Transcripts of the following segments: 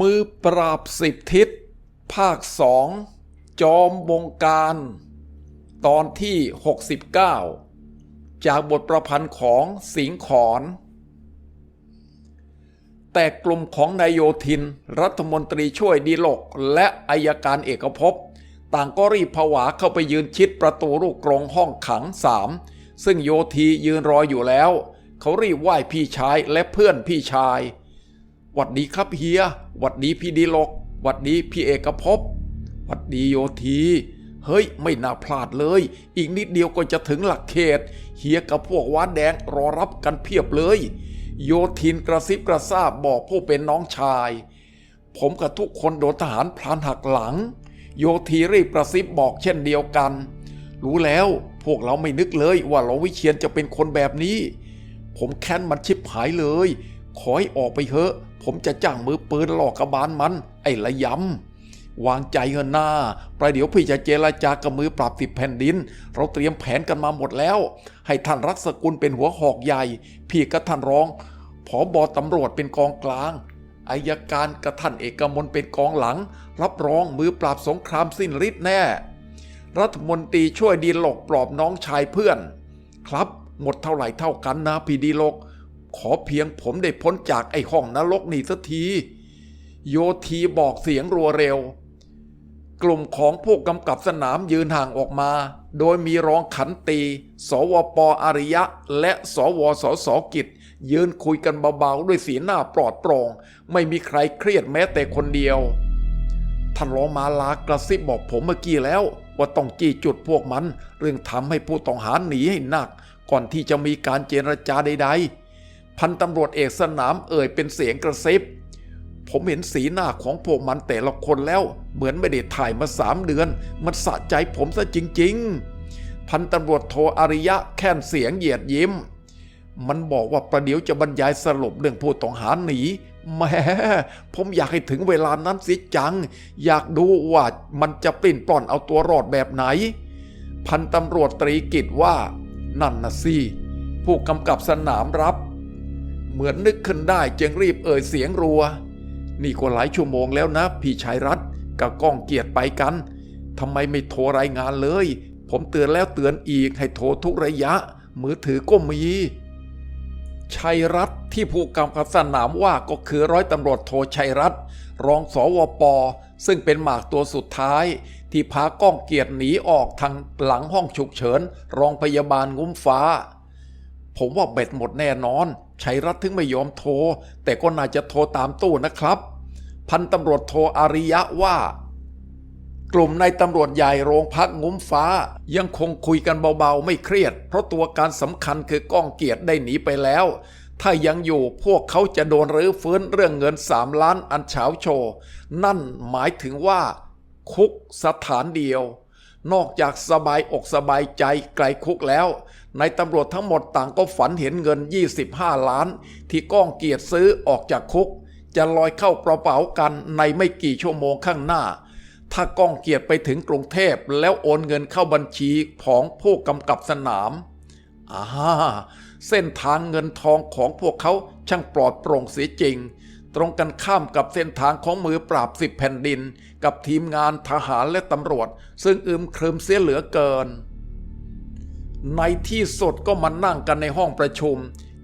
มือปราบสิบทิศ ภาคสองจอมบงการ ตอนที่ 69 จากบทประพันธ์ของสิงห์ขอน แต่กลุ่มของนายโยธิน รัฐมนตรีช่วยดีโลกและอายการเอกภพ ต่างก็รีบผวาเข้าไปยืนชิดประตูลูกกรงห้องขังสามซึ่งโยธียืนรออยู่แล้ว เขารีบไหว้พี่ชายและเพื่อนพี่ชาย หวัดดีครับเฮียหวัดดีพี่ดีลกหวัดดีพี่เอกภพหวัดดีโยธีเฮ้ย ไม่น่าพลาดเลย อีกนิดเดียวก็จะถึงหลักเขต เฮียกับพวกว้าแดงรอรับกันเพียบเลย โยทินกระซิบกระซาบบอกผู้เป็นน้องชาย ผมกับทุกคนโดนทหารพลานหักหลัง โยธีรีบกระซิบบอกเช่นเดียวกัน รู้แล้วพวกเราไม่นึกเลยว่าเราวิเชียนจะเป็นคนแบบนี้ ผมแค้นมันชิบหายเลย ขอให้ออกไปเถอะ ผมจะจ้างมือปืนหลอกกระบาลมัน ไอ้ระยำ วางใจเถอะหน้า ประเดี๋ยวพี่จะเจรจากับมือปราบสิบแผ่นดิน เราเตรียมแผนกันมาหมดแล้ว ให้ท่านรักสกุลเป็นหัวหอกใหญ่ พี่กับท่านรอง ผอบอตำรวจเป็นกองกลางอายการกับท่านเอกมลเป็นกองหลัง รับรองมือปราบสงครามสิ้นฤทธิ์แน่ รัฐมนตรีช่วยดีลกปลอบน้องชายเพื่อน ครับหมดเท่าไหร่เท่ากันนะพี่ดีโลก ขอเพียงผมได้พ้นจากไอ้ห้องนรกนี่สักที โยทีบอกเสียงรัวเร็ว กลุ่มของผู้กำกับสนามยืนห่างออกมา โดยมีรองขันตี สวปอาริยะ และสวสสกิจ ยืนคุยกันเบาๆ ด้วยสีหน้าปลอดโปร่ง ไม่มีใครเครียดแม้แต่คนเดียวท่านรองมาลากระซิบบอกผมเมื่อกี้แล้ว ว่าต้องจี้จุดพวกมัน เรื่องทำให้ผู้ต้องหาหนีให้หนัก ก่อนที่จะมีการเจรจาใดๆ พันตำรวจเอกสนามเอ่ยเป็นเสียงกระซิบ ผมเห็นสีหน้าของพวกมันแต่ละคนแล้ว เหมือนไม่ได้ถ่ายมาสามเดือน มันสะใจผมซะจริง ๆ พันตำรวจโทอริยะแค่นเสียงเหยียดยิ้ม มันบอกว่าประเดี๋ยวจะบรรยายสรุปเรื่องผู้ต้องหาหนีแหม่ผมอยากให้ถึงเวลานั้นสิจัง อยากดูว่ามันจะปลิ้นปล้อนเอาตัวรอดแบบไหน พันตำรวจตรีกิจว่า นั่นนะสิผู้กำกับสนามรับ เหมือนนึกขึ้นได้จึงรีบเอ่ยเสียงรัว นี่ก็หลายชั่วโมงแล้วนะ พี่ชายรัฐกับก้องเกียรติไปกันทำไมไม่โทรรายงานเลย ผมเตือนแล้วเตือนอีกให้โทรทุกระยะ มือถือก็มีชัยรัฐที่ผู้กำกับสนามว่าก็คือร้อยตำรวจโทชัยรัฐรองสวป ซึ่งเป็นหมากตัวสุดท้าย ที่พาก้องเกียรติหนีออกทางหลังห้องฉุกเฉินรองพยาบาลงุ้มฟ้า ผมว่าเบ็ดหมดแน่นอน ชัยรัฐถึงไม่ยอมโทร แต่ก็น่าจะโทรตามตู้นะครับ พันตำรวจโทอาริยะว่า กลุ่มในตำรวจใหญ่โรงพักงุ้มฟ้า ยังคงคุยกันเบาๆ ไม่เครียด เพราะตัวการสำคัญคือก้องเกียรติได้หนีไปแล้ว ถ้ายังอยู่พวกเขาจะโดนรื้อฟื้นเรื่องเงินสามล้านอันเฉาโชว์นั่นหมายถึงว่า คุกสถานเดียว นอกจากสบายอกสบายใจไกลคุกแล้ว ในตำรวจทั้งหมดต่างก็ฝันเห็นเงิน 25 ล้าน ที่ก้องเกียรติซื้อออกจากคุก จะลอยเข้ากระเป๋ากันในไม่กี่ชั่วโมงข้างหน้า ถ้าก้องเกียรติไปถึงกรุงเทพแล้วโอนเงินเข้าบัญชีของผู้กำกับสนามอ่าเส้นทางเงินทองของพวกเขาช่างปลอดโปร่งเสียจริง ตรงกันข้ามกับเส้นทางของมือปราบสิบแผ่นดิน กับทีมงานทหารและตำรวจ ซึ่งอึมครึมเสียเหลือเกิน ในที่สุดก็มานั่งกันในห้องประชุม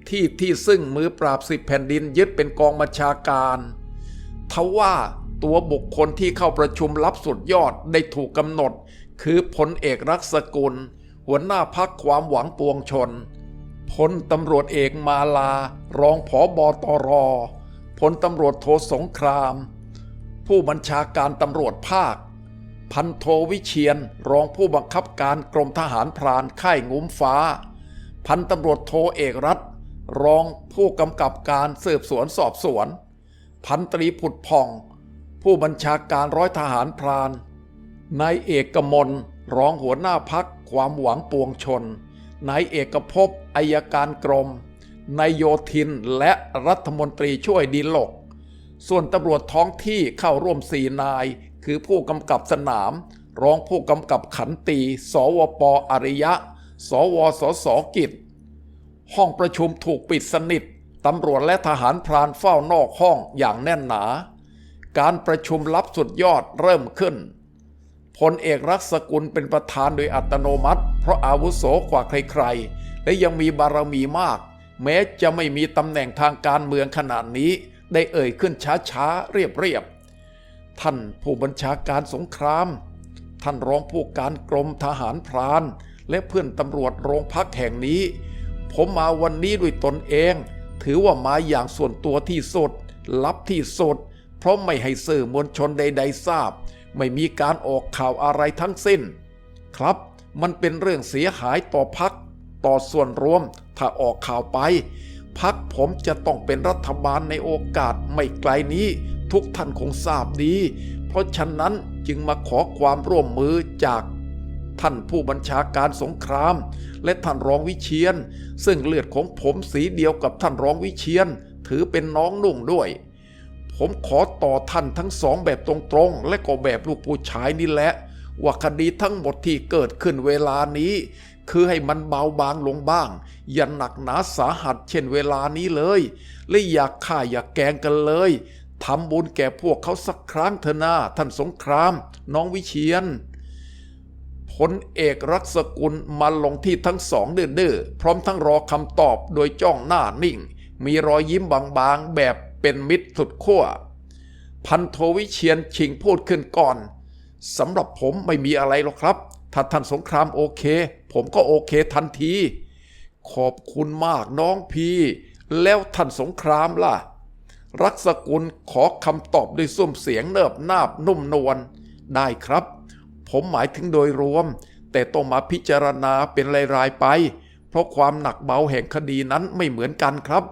ที่ที่ซึ่งมือปราบสิบแผ่นดินยึดเป็นกองบัญชาการทว่าตัวบุคคลที่เข้าประชุมลับสุดยอดได้ถูกกำหนด คือพลเอกรักษกุล หัวหน้าพักความหวังปวงชนพลตำรวจเอกมาลา รองผอบอตรพลตำรวจโทสงคราม ผู้บัญชาการตำรวจภาค พันโทวิเชียนรองผู้บังคับการกรมทหารพรานค่ายงุ้มฟ้า พันตำรวจโทเอกรัฐ รองผู้กำกับการสืบสวนสอบสวน พันตรีผุดผ่อง ผู้บัญชาการร้อยทหารพรานนายเอกมลรองหัวหน้าพักความหวังปวงชนนายเอกภพอายการกรมนายโยธินและรัฐมนตรีช่วยดีลก ส่วนตำรวจท้องที่เข้าร่วมสี่นาย คือผู้กำกับสนาม รองผู้กำกับขันตี สวปอริยะ สวสสกิจ ห้องประชุมถูกปิดสนิทตำรวจและทหารพรานเฝ้านอกห้องอย่างแน่นหนา การประชุมลับสุดยอดเริ่มขึ้นพลเอกรักษกุลเป็นประธานโดยอัตโนมัติ เพราะอาวุโสกว่าใครๆ และยังมีบารมีมาก แม้จะไม่มีตำแหน่งทางการเมืองขนาดนี้ ได้เอ่ยขึ้นช้าๆ เรียบๆ ท่านผู้บัญชาการสงคราม ท่านรองผู้การกรมทหารพราน และเพื่อนตำรวจโรงพักแห่งนี้ ผมมาวันนี้ด้วยตนเอง ถือว่ามาอย่างส่วนตัวที่สุดลับที่สุดเพราะไม่ให้สื่อมวลชนใด ๆ ทราบ ไม่มีการออกข่าวอะไรทั้งสิ้น ครับ มันเป็นเรื่องเสียหายต่อพัก ต่อส่วนรวม ถ้าออกข่าวไป พักผมจะต้องเป็นรัฐบาลในโอกาสไม่ไกลนี้ ทุกท่านคงทราบดี เพราะฉะนั้นจึงมาขอความร่วมมือจากท่านผู้บัญชาการสงคราม และท่านรองวิเชียน ซึ่งเลือดของผมสีเดียวกับท่านรองวิเชียน ถือเป็นน้องนุ่งด้วย ผมขอต่อท่านทั้งสองแบบตรงๆ และก็แบบลูกผู้ชายนี่แหละ ว่าคดีทั้งหมดที่เกิดขึ้นเวลานี้ คือให้มันเบาบางลงบ้าง อย่าหนักหนาสาหัสเช่นเวลานี้เลยและอยากฆ่าอยากแกงกันเลยทำบุญแก่พวกเขาสักครั้งเถอะนาท่านสงคราม น้องวิเชียนพลเอกรักษกุลมาลงที่ทั้งสองเดื้อๆพร้อมทั้งรอคำตอบโดยจ้องหน้านิ่ง มีรอยยิ้มบางๆ แบบเป็นมิตรสุดขั้วพันโทวิเชียนชิงพูดขึ้นก่อน สำหรับผมไม่มีอะไรหรอกครับ ถ้าท่านสงครามโอเค ผมก็โอเคทันที ขอบคุณมากน้องพีแล้วท่านสงครามล่ะ รักษกุลขอคำตอบด้วยซุ้มเสียงเนิบนาบนุ่มนวลได้ครับ ผมหมายถึงโดยรวม แต่ต้องมาพิจารณาเป็นรายๆไป เพราะความหนักเบาแห่งคดีนั้นไม่เหมือนกันครับ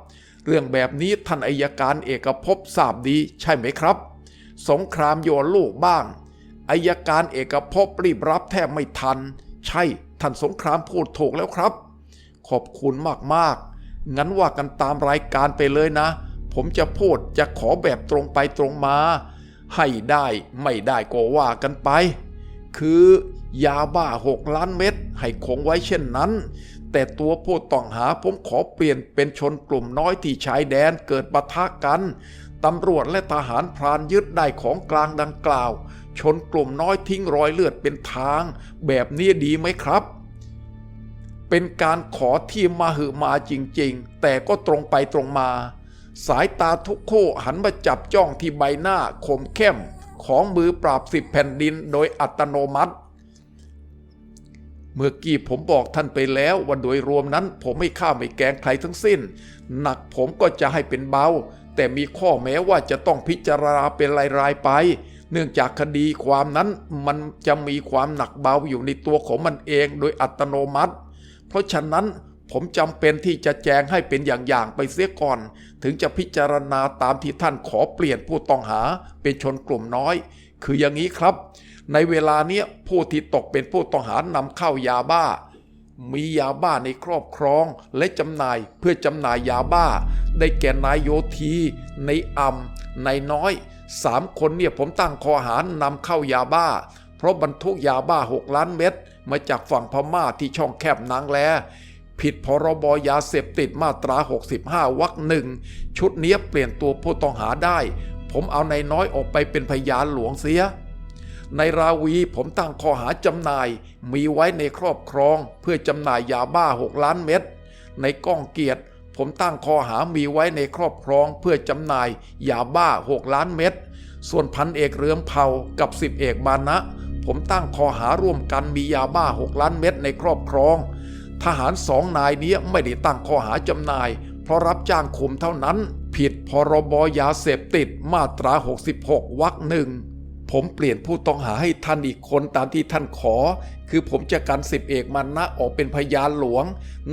เรื่องแบบนี้ท่านอายการเอกภพทราบดีใช่ไหมครับ สงครามโยนลูกบ้าง อายการเอกภพรีบรับแทบไม่ทัน ใช่ท่านสงครามพูดถูกแล้วครับ ขอบคุณมากๆ งั้นว่ากันตามรายการไปเลยนะ ผมจะพูดจะขอแบบตรงไปตรงมา ให้ได้ไม่ได้ก็ว่ากันไป คือยาบ้าหกล้านเม็ดให้คงไว้เช่นนั้น แต่ตัวผู้ต้องหาผมขอเปลี่ยนเป็นชนกลุ่มน้อยที่ชายแดนเกิดปะทะกันตำรวจและทหารพรานยึดได้ของกลางดังกล่าว ชนกลุ่มน้อยทิ้งรอยเลือดเป็นทาง แบบนี้ดีไหมครับ เป็นการขอที่มาหือมาจริงๆ แต่ก็ตรงไปตรงมา สายตาทุกโคหันมาจับจ้องที่ใบหน้าคมเข้ม ของมือปราบสิบแผ่นดินโดยอัตโนมัติ มื่อกี้ผมบอกท่านไปแล้วว่าโดยรวมนั้น ผมไม่ฆ่าไม่แกงใครทั้งสิ้น หนักผมก็จะให้เป็นเบา แต่มีข้อแม้ว่าจะต้องพิจารณาเป็นรายๆไป เนื่องจากคดีความนั้นมันจะมีความหนักเบาอยู่ในตัวของมันเองโดยอัตโนมัติ เพราะฉะนั้นผมจำเป็นที่จะแจงให้เป็นอย่างๆไปเสียก่อน ถึงจะพิจารณาตามที่ท่านขอเปลี่ยนผู้ต้องหาเป็นชนกลุ่มน้อย คืออย่างนี้ครับ ในเวลาเนี้ยผู้ที่ตกเป็นผู้ต้องหานำเข้ายาบ้า มียาบ้าในครอบครองและจำหน่ายเพื่อจำหน่ายยาบ้า ได้แก่นายโยธีในอ่ำในน้อยสามคนเนี่ยผมตั้งข้อหานำเข้ายาบ้า เพราะบรรทุกยาบ้า 6 ล้านเม็ดมาจากฝั่งพม่าที่ช่องแคบนางแล ผิดพรบยาเสพติดมาตรา 65วรรคหนึ่งชุดเนี้ยเปลี่ยนตัวผู้ต้องหาได้ ผมเอาในายน้อยออกไปเป็นพยานหลวงเสีย ในราวีผมตั้งข้อหาจำหน่าย มีไว้ในครอบครอง เพื่อจำหน่ายยาบ้า 6 ล้านเม็ด ในก้องเกียรติผมตั้งข้อหามีไว้ในครอบครอง เพื่อจำหน่ายยาบ้า 6 ล้านเม็ด ส่วนพันเอกเรืองเผากับสิบเอกบานะ ผมตั้งข้อหาร่วมกันมียาบ้า 6 ล้านเม็ดในครอบครอง ทหารสองนายนี้ไม่ได้ตั้งข้อหาจำหน่าย เพราะรับจ้างคุมเท่านั้น ผิดพรบยาเสพติดมาตรา 66วรรคหนึ่ง ผมเปลี่ยนผู้ต้องหาให้ท่านอีกคนตามที่ท่านขอ คือผมจะกันสิบเอกมันนะออกเป็นพยานหลวง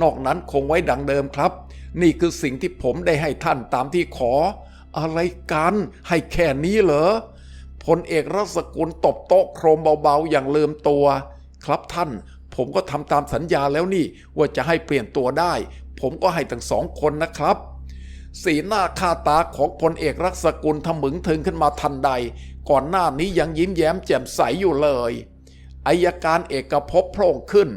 นอกนั้นคงไว้ดังเดิมครับ นี่คือสิ่งที่ผมได้ให้ท่านตามที่ขอ อะไรกันให้แค่นี้เหรอพลเอกรัศกุลตบโต๊ะโครมเบาๆอย่างเลืมตัว ครับท่าน ผมก็ทำตามสัญญาแล้วนี่ว่าจะให้เปลี่ยนตัวได้ ผมก็ให้ทั้งสองคนนะครับสีหน้าค่าตาของพลเอกรักษกุลทำมึงถึงขึ้นมาทันใด ก่อนหน้านี้ยังยิ้มแย้มแจ่มใสอยู่เลยอายการเอกภพโพร่งขึ้น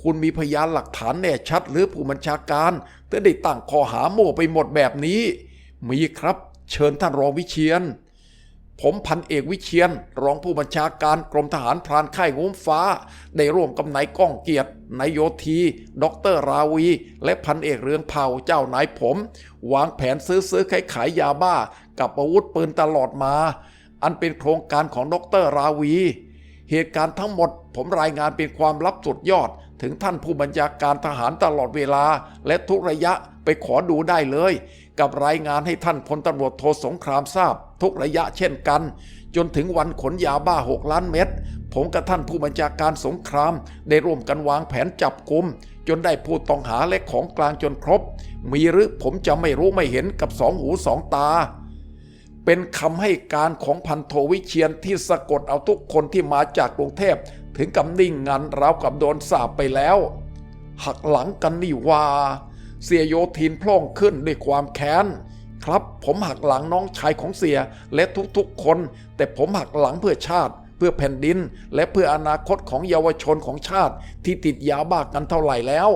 คุณมีพยานหลักฐานแน่ชัดหรือผู้บัญชาการถึงได้ตั้งข้อหาโม่ไปหมดแบบนี้ มีครับ เชิญท่านรองวิเชียน ผมพันเอกวิเชียน รองผู้บัญชาการกรมทหารพรานค่ายงุ้มฟ้า ได้ร่วมกับนายก้องเกียรตินายโยธีดอกเตอรราวี และพันเอกเรืองเผ่าเจ้านายผม วางแผนซื้อซื้อขายขายยาบ้า กับอาวุธปืนตลอดมา อันเป็นโครงการของดรราวี เหตุการณ์ทั้งหมดผมรายงานเป็นความลับสุดยอด ถึงท่านผู้บัญชาการทหารตลอดเวลา และทุกระยะไปขอดูได้เลย กับรายงานให้ท่านพลตำรวจโทสงครามทราบ ทุกระยะเช่นกัน จนถึงวันขนยาบ้า6ล้านเม็ดผมกับท่านผู้บัญชาการสงคราม ได้ร่วมกันวางแผนจับกลุ่มจนได้ผู้ต้องหาและของกลางจนครบ มีหรือผมจะไม่รู้ไม่เห็นกับสองหูสองตา เป็นคำให้การของพันโทวิเชียนที่สะกดเอาทุกคนที่มาจากกรุงเทพ ถึงกับนิ่งงันราวกับโดนสาปไปแล้ว หักหลังกันนี่ว่าเสียโยทินพล่องขึ้นด้วยความแค้นครับผมหักหลังน้องชายของเสียและทุกๆคน แต่ผมหักหลังเพื่อชาติ เพื่อแผ่นดิน และเพื่ออนาคตของเยาวชนของชาติที่ติดยาบ้ากันเท่าไหร่แล้ว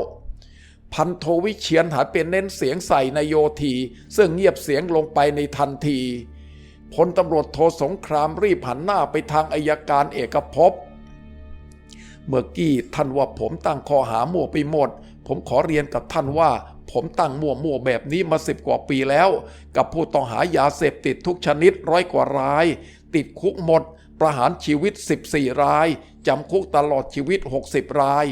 พันโทวิเชียนหันเป็นเน้นเสียงใส่นายโยธีซึ่งเงียบเสียงลงไปในทันที พลตำรวจโทสงครามรีบหันหน้าไปทางอายการเอกภพ เมื่อกี้ท่านว่าผมตั้งข้อหามั่วไปหมด ผมขอเรียนกับท่านว่า ผมตั้งมั่วมั่วแบบนี้มาสิบกว่าปีแล้ว กับผู้ต้องหายาเสพติดทุกชนิดร้อยกว่าราย ติดคุกหมด ประหารชีวิต 14 รายจำคุกตลอดชีวิต 60 ราย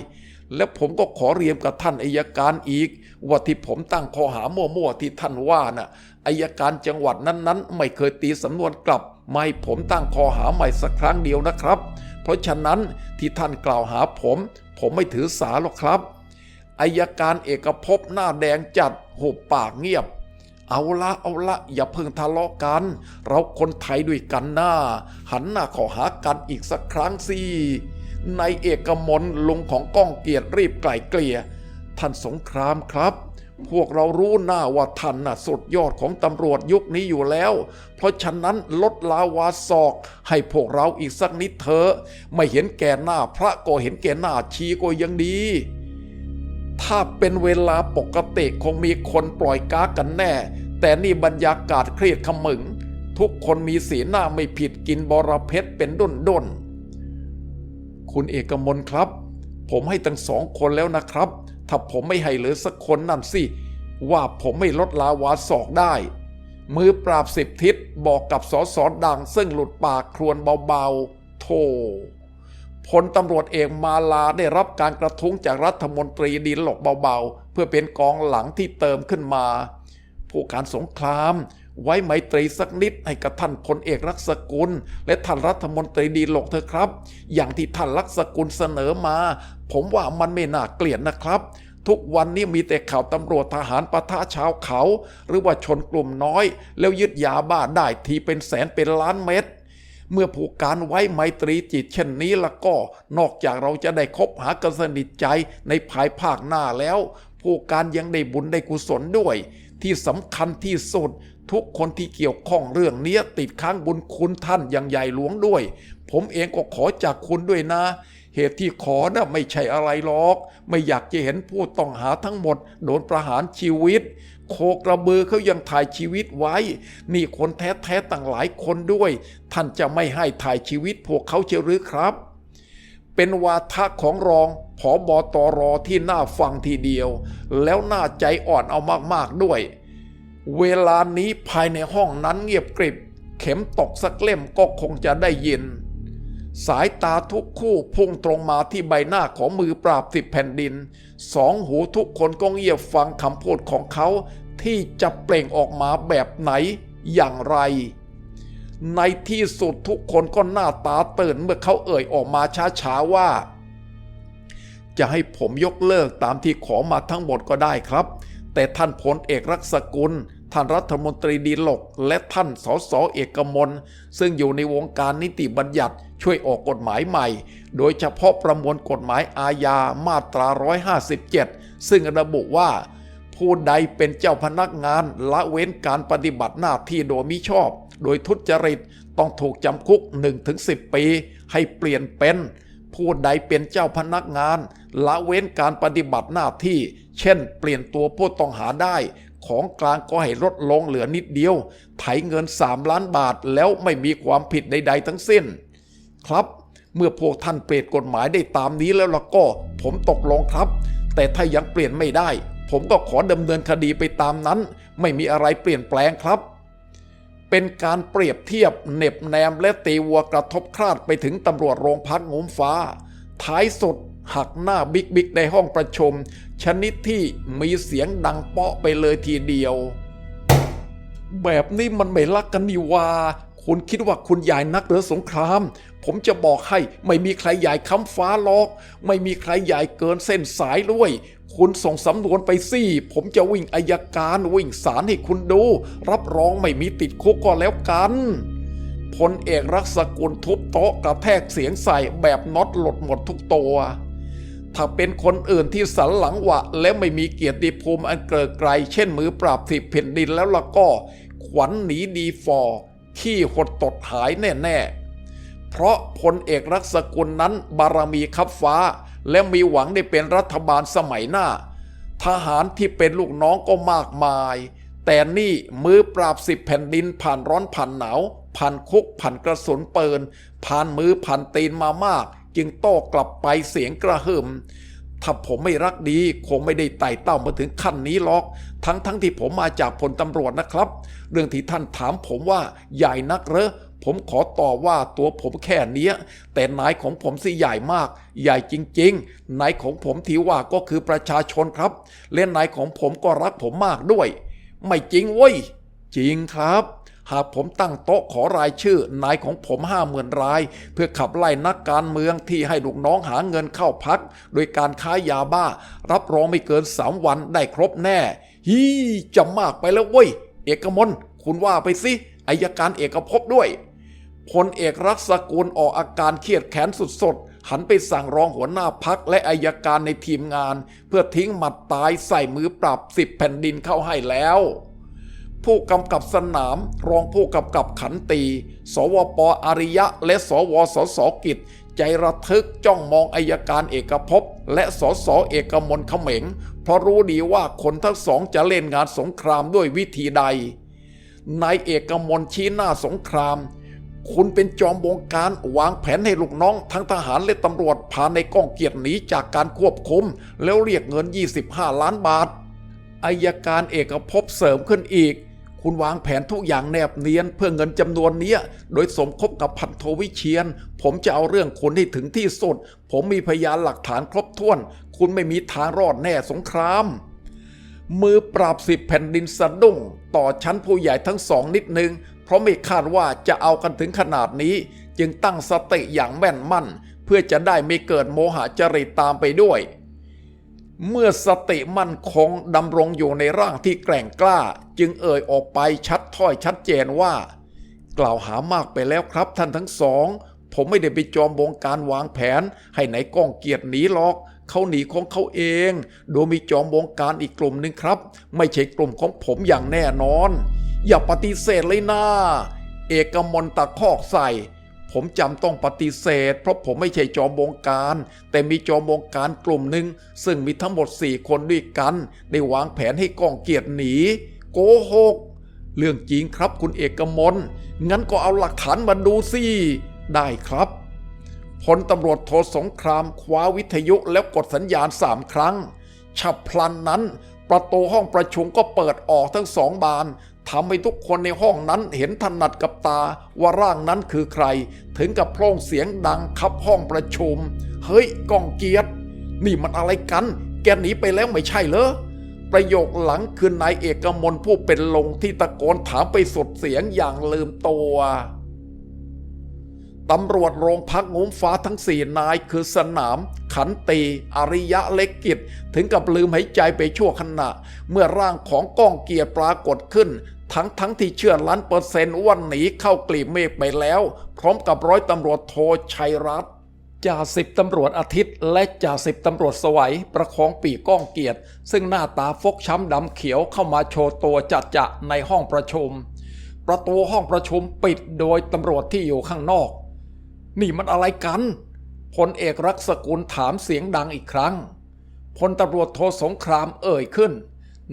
และผมก็ขอเรียนกับท่านอายการอีก ว่าที่ผมตั้งข้อหามั่วๆที่ท่านว่าน่ะ อายการจังหวัดนั้นๆ ไม่เคยตีสำนวนกลับ ไม่ผมตั้งข้อหาใหม่สักครั้งเดียวนะครับ เพราะฉะนั้นที่ท่านกล่าวหาผม ผมไม่ถือสาหรอกครับอายการเอกภพหน้าแดงจัดหุบปากเงียบ เอาละเอาละอย่าเพิ่งทะเลาะกัน เราคนไทยด้วยกันหน้า หันหน้าขอหากันอีกสักครั้งสิในเอกมลลุงของก้องเกียรติรีบไกล่เกลี่ยท่านสงครามครับ พวกเรารู้หน้าว่าท่านน่ะสุดยอดของตำรวจยุคนี้อยู่แล้ว เพราะฉะนั้นลดลาวาศอก ให้พวกเราอีกสักนิดเถอะไม่เห็นแก่หน้าพระก็เห็นแก่หน้าชีก็ยังดี ถ้าเป็นเวลาปกติคงมีคนปล่อยก๊ากันแน่ แต่นี่บรรยากาศเครียดขมึง ทุกคนมีสีหน้าไม่ผิดกินบรเพชรเป็นด้นด้นคุณเอกมลครับ ผมให้ตั้งสองคนแล้วนะครับ ถ้าผมไม่ให้เหลือสักคนนั่นสิ ว่าผมไม่ลดลาวาศอกได้ มือปราบสิบทิศบอกกับสอสอดังซึ่งหลุดปากครวญเบาๆ โธ่พลตำรวจเอกมาลาได้รับการกระทุ้งจากรัฐมนตรีดินหลกเบาๆ เพื่อเป็นกองหลังที่เติมขึ้นมา ผู้การสงครามไว้ไมตรีสักนิดให้กับท่านพลเอกรักษกุล และท่านรัฐมนตรีดีหลกเถอะครับ อย่างที่ท่านรักษกุลเสนอมา ผมว่ามันไม่น่าเกลียดนะครับ ทุกวันนี้มีแต่ข่าวตำรวจทหารปะทะชาวเขา หรือว่าชนกลุ่มน้อย แล้วยึดยาบ้าได้ทีเป็นแสนเป็นล้านเม็ดเมื่อผูกการไว้ไมตรีจิตเช่นนี้แล้วก็ นอกจากเราจะได้คบหากันสนิทใจในภายภาคหน้าแล้ว ผู้การยังได้บุญได้กุศลด้วย ที่สำคัญที่สุด ทุกคนที่เกี่ยวข้องเรื่องเนี้ติดค้างบุญคุณท่านอย่างใหญ่หลวงด้วย ผมเองก็ขอจากคุณด้วยนะ เหตุที่ขอนะ่ะไม่ใช่อะไรหรอก ไม่อยากจะเห็นผู้ต้องหาทั้งหมด โดนประหารชีวิต โคกระบือเขายังถ่ายชีวิตไว้ นี่คนแท้ๆต่างหลายคนด้วย ท่านจะไม่ให้ถ่ายชีวิตพวกเขาเชียวหรือครับ เป็นวาทะของรองผอบอตอรอที่น่าฟังทีเดียว แล้วน่าใจอ่อนเอามากๆด้วย เวลานี้ภายในห้องนั้นเงียบกริบ เข็มตกสักเล่มก็คงจะได้ยิน สายตาทุกคู่พุ่งตรงมาที่ใบหน้าของมือปราบสิบแผ่นดิน สองหูทุกคนก็เงียบฟังคำพูดของเขาที่จะเปล่งออกมาแบบไหนอย่างไร ในที่สุดทุกคนก็หน้าตาตื่นเมื่อเขาเอ่ยออกมาช้าๆว่า จะให้ผมยกเลิกตามที่ขอมาทั้งหมดก็ได้ครับ แต่ท่านพลเอกรักษกุล ท่านรัฐมนตรีดีหลก และท่านสสเอกมลซึ่งอยู่ในวงการนิติบัญญัติช่วยออกกฎหมายใหม่ โดยเฉพาะประมวลกฎหมายอาญามาตรา 157 ซึ่งระบุว่า ผู้ใดเป็นเจ้าพนักงานละเว้นการปฏิบัติหน้าที่โดยมิชอบ โดยทุจริตต้องถูกจำคุก 1-10 ปี ให้เปลี่ยนเป็นผู้ใดเป็นเจ้าพนักงาน ละเว้นการปฏิบัติหน้าที่ เช่น เปลี่ยนตัวผู้ต้องหาได้ ของกลางก็ให้ลดลงเหลือนิดเดียว ไถเงิน 3 ล้านบาทแล้วไม่มีความผิดใด ๆ ทั้งสิ้น ครับเมื่อพวกท่านเปลี่ยนกฎหมายได้ตามนี้แล้วล่ะก็ผมตกลงครับ แต่ถ้ายังเปลี่ยนไม่ได้ ผมก็ขอดำเนินคดีไปตามนั้น ไม่มีอะไรเปลี่ยนแปลงครับ เป็นการเปรียบเทียบเน็บแนมและตีวัวกระทบคราดไปถึงตำรวจโรงพักงุมฟ้า ท้ายสุดหักหน้าบิ๊กบิ๊กในห้องประชุม ชนิดที่มีเสียงดังเปาะไปเลยทีเดียว แบบนี้มันไม่รักกันนี่ว่าคุณคิดว่าคุณใหญ่นักเหรือสงคราม ผมจะบอกให้ไม่มีใครใหญ่ค้ำฟ้าหรอก ไม่มีใครใหญ่เกินเส้นสายด้วย คุณส่งสำนวนไปสิผมจะวิ่งอายการวิ่งศาลให้คุณดู รับรองไม่มีติดคุกก็แล้วกันพลเอกรักษกุลทุบโต๊ะกระแทกเสียงใส่แบบน็อตหลดหมดทุกตัว ถ้าเป็นคนอื่นที่สันหลังหวะ และไม่มีเกียรติภูมิอันเกริกไกรเช่นมือปราบสิบแผ่นดินแล้วล่ะก็ ขวัญหนีดีฟอร์ขี้หดตดหายแน่ ๆ เพราะพลเอกรักษกุลนั้นบารมีคับฟ้า และมีหวังได้เป็นรัฐบาลสมัยหน้า ทหารที่เป็นลูกน้องก็มากมาย แต่นี่มือปราบสิบแผ่นดินผ่านร้อนผ่านหนาวผ่านคุกผ่านกระสุนปืนผ่านมือผ่านตีนมามาก จึงโต้กลับไปเสียงกระหึ่มถ้าผมไม่รักดีคงไม่ได้ไต่เต้ามาถึงขั้นนี้หรอก ทั้งทั้งที่ผมมาจากพลตำรวจนะครับ เรื่องที่ท่านถามผมว่าใหญ่นักเหรอผมขอตอบว่าตัวผมแค่เนี้ย แต่นายของผมสิใหญ่มาก ใหญ่จริงๆนายของผมที่ว่าก็คือประชาชนครับและนายของผมก็รักผมมากด้วย ไม่จริงเว้ย จริงครับ หากผมตั้งโต๊ะขอรายชื่อนายของผมห้าหมื่นราย เพื่อขับไล่นักการเมืองที่ให้ลูกน้องหาเงินเข้าพัก โดยการค้ายาบ้า รับรองไม่เกินสามวันได้ครบแน่ ฮีจะมากไปแล้วเว้ย เอกมลคุณว่าไปสิอายการเอกภพด้วยพลเอกรักษกุลออกอาการเครียดแค้นสุดๆ หันไปสั่งรองหัวหน้าพักและอายการในทีมงาน เพื่อทิ้งหมัดตายใส่มือปรับสิบแผ่นดินเข้าให้แล้ว ผู้กำกับสนาม รองผู้กำกับขันตี สวปอริยะ และสวสสกิจ ใจระทึกจ้องมองอายการเอกภพ และสสเอกมลเขมง เพราะรู้ดีว่าคนทั้งสองจะเล่นงานสงครามด้วยวิธีใด นายเอกมลชี้หน้าสงคราม คุณเป็นจอมบงการวางแผนให้ลูกน้องทั้งทหารและตำรวจพาในก้องเกียรติหนีจากการควบคุม แล้วเรียกเงิน 25 ล้านบาทอายการเอกภพเสริมขึ้นอีก คุณวางแผนทุกอย่างแนบเนียนเพื่อเงินจำนวนนี้โดยสมคบกับพันโทวิเชียน ผมจะเอาเรื่องคุณให้ถึงที่สุด ผมมีพยานหลักฐานครบถ้วน คุณไม่มีทางรอดแน่สงคราม มือปราบสิบแผ่นดินสะดุ้ง ต่อชั้นผู้ใหญ่ทั้งสองนิดนึง เพราะไม่คาดว่าจะเอากันถึงขนาดนี้ จึงตั้งสติอย่างแม่นมั่น เพื่อจะได้ไม่เกิดโมหะจริตตามไปด้วย เมื่อสติมั่นคงดำรงอยู่ในร่างที่แกร่งกล้า จึงเอ่ยออกไปชัดถ้อยชัดเจนว่า กล่าวหามากไปแล้วครับท่านทั้งสอง ผมไม่ได้ไปจอมบงการวางแผน ให้ไหนก้องเกียรติหนีหรอก เขาหนีของเขาเอง โดยมีจอมบงการอีกกลุ่มหนึ่งครับ ไม่ใช่กลุ่มของผมอย่างแน่นอน อย่าปฏิเสธเลยนะเอกมลตะคอกใส่ ผมจำต้องปฏิเสธ เพราะผมไม่ใช่จอมบงการ แต่มีจอมบงการกลุ่มหนึ่งซึ่งมีทั้งหมดสี่คนด้วยกัน ได้วางแผนให้ก้องเกียรติหนี โกหก เรื่องจริงครับคุณเอกมลงั้นก็เอาหลักฐานมาดูสิได้ครับพลตำรวจโทสงครามคว้าวิทยุแล้วกดสัญญาณสามครั้งฉับพลันนั้น ประตูห้องประชุมก็เปิดออกทั้งสองบานทำให้ทุกคนในห้องนั้นเห็นถนัดกับตาว่าร่างนั้นคือใคร ถึงกับโพร่งเสียงดังคับห้องประชุม เฮ้ยก้องเกียรตินี่มันอะไรกัน แกหนีไปแล้วไม่ใช่เหรอประโยคหลังคือนายเอกมลผู้เป็นลงที่ตะโกนถามไปสุดเสียงอย่างลืมตัว ตำรวจโรงพักงุ้มฟ้าทั้งสี่นายคือสนาม ขันตีอริยะเล็กกิจ ถึงกับลืมหายใจไปชั่วขณะ เมื่อร่างของก้องเกียรติปรากฏขึ้น ทั้งทั้งที่เชื่อล้านเปอร์เซนต์ว่าหนีเข้ากลีบเมฆไปแล้ว พร้อมกับร้อยตำรวจโทชัยรัตน์จ่าสิบตำรวจอาทิตย์ และจ่าสิบตำรวจสวัยประคองปีกก้องเกียรติ ซึ่งหน้าตาฟกช้ำดำเขียวเข้ามาโชว์ตัวจัดจะในห้องประชุม ประตูห้องประชุมปิดโดยตำรวจที่อยู่ข้างนอก นี่มันอะไรกันพลเอกรักษกุลถามเสียงดังอีกครั้งพลตำรวจโทสงครามเอ่ยขึ้น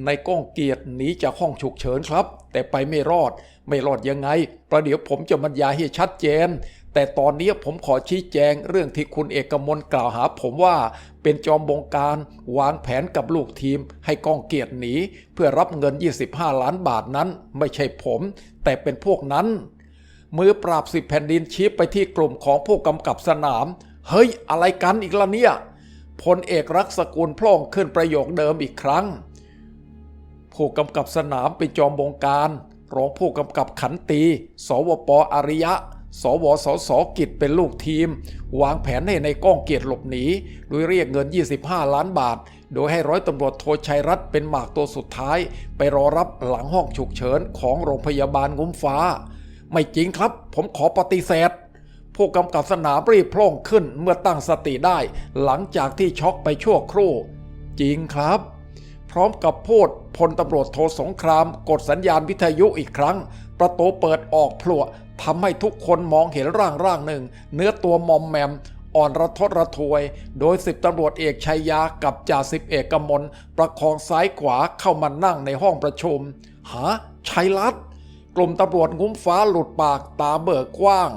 ในก้องเกียรติหนีจากห้องฉุกเฉินครับ แต่ไปไม่รอด ไม่รอดยังไง ประเดี๋ยวผมจะบรรยายให้ชัดเจน แต่ตอนนี้ผมขอชี้แจงเรื่องที่คุณเอกมลกล่าวหา ผมว่าเป็นจอมบงการวางแผนกับลูกทีม ให้ก้องเกียรติหนีเพื่อรับเงิน 25 ล้านบาทนั้น ไม่ใช่ผม แต่เป็นพวกนั้น มือปราบสิบแผ่นดินชี้ไปที่กลุ่มของผู้กำกับสนาม เฮ้ย อะไรกันอีกละเนี่ยพลเอกรักษกุลพล่องขึ้นประโยคเดิมอีกครั้ง ผู้กำกับสนามเป็นจอมบงการ รองผู้กำกับขันตี สวปอริยะ สวสสกิจเป็นลูกทีม วางแผนให้ในก้องเกียรติหลบหนี โดยเรียกเงิน 25 ล้านบาท โดยให้ร้อยตำรวจโทชัยรัตน์เป็นหมากตัวสุดท้าย ไปรอรับหลังห้องฉุกเฉินของโรงพยาบาลงุ้มฟ้า ไม่จริงครับ ผมขอปฏิเสธ ผู้กำกับสนามรีบโพล่งขึ้นเมื่อตั้งสติได้ หลังจากที่ช็อกไปชั่วครู่ จริงครับ พร้อมกับพูดพลตำรวจโทสงคราม กดสัญญาณวิทยุอีกครั้ง ประตูเปิดออกพลวทำให้ทุกคนมองเห็นร่างร่างหนึ่ง เนื้อตัวมอมแมมอ่อนระทดระทวย โดยสิบตำรวจเอกชัยยากับจ่าสิบเอกกมลประคองซ้ายขวาเข้ามานั่งในห้องประชุม หาชัยรัตน์ กลุ่มตำรวจงุ้มฟ้าหลุดปากตาเบิกกว้าง